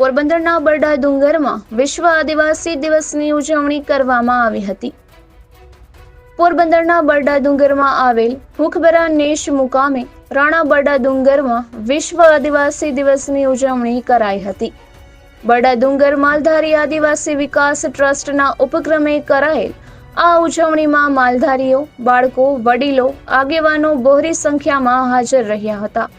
પોરબંદરના બરડા ડુંગરમાં વિશ્વ આદિવાસી દિવસની ઉજવણી કરવામાં આવી હતી. પોરબંદરના બરડા ડુંગરમાં આવેલ મુખબરા નેશ મુકામે રાણા બરડા ડુંગરમાં વિશ્વ આદિવાસી દિવસની ઉજવણી કરાઈ હતી. બરડા ડુંગર માલધારી આદિવાસી વિકાસ ટ્રસ્ટના ઉપક્રમે કરાયેલ આ ઉજવણીમાં માલધારીઓ, બાળકો, વડીલો, આગેવાનો બહોરી સંખ્યામાં હાજર રહ્યા હતા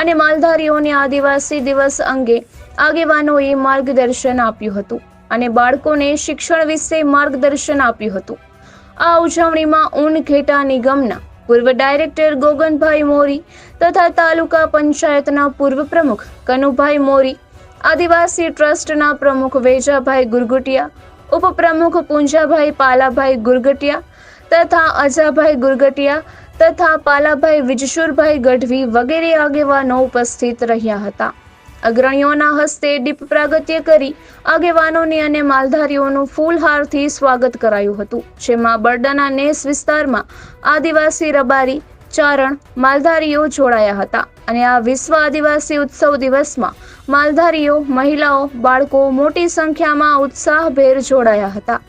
અને માલધારીઓને આદિવાસી દિવસ અંગે આગેવાનોએ માર્ગદર્શન આપ્યું હતું અને બાળકોને શિક્ષણ વિશે માર્ગદર્શન આપ્યું હતું. આ ઉજવણીમાં ઊન ખેટા નિગમના પૂર્વ ડાયરેક્ટર ગોગનભાઈ મોરી તથા તાલુકા પંચાયતના પૂર્વ પ્રમુખ કનુભાઈ મોરી, આદિવાસી ટ્રસ્ટના પ્રમુખ વેજાભાઈ ગુરગુટિયા, ઉપપ્રમુખ પૂંજાભાઈ પાલાભાઈ ગુરગટિયા તથા અજાભાઈ ગુરગટિયા તથા પાલાભાઈ વિજશુરભાઈ ગઢવી વગેરે આગેવાનો ઉપસ્થિત રહ્યા હતા. અગ્રણીઓના હસ્તે દીપ પ્રાગત્ય કરી આગેવાનોની અને માલધારીઓનું ફૂલહારથી સ્વાગત કરાયું હતું. જેમાં બરડાના નેસ વિસ્તારમાં આદિવાસી રબારી, ચારણ, માલધારીઓ જોડાયા હતા અને આ વિશ્વ આદિવાસી ઉત્સવ દિવસમાં માલધારીઓ, મહિલાઓ, બાળકો મોટી સંખ્યામાં ઉત્સાહભેર જોડાયા હતા.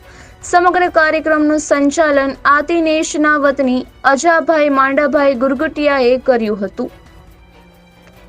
સમગ્ર કાર્યક્રમનું સંચાલન આતિનેશના વતની અજાભાઈ માંડાભાઈ ગુરગટિયાએ કર્યું હતું.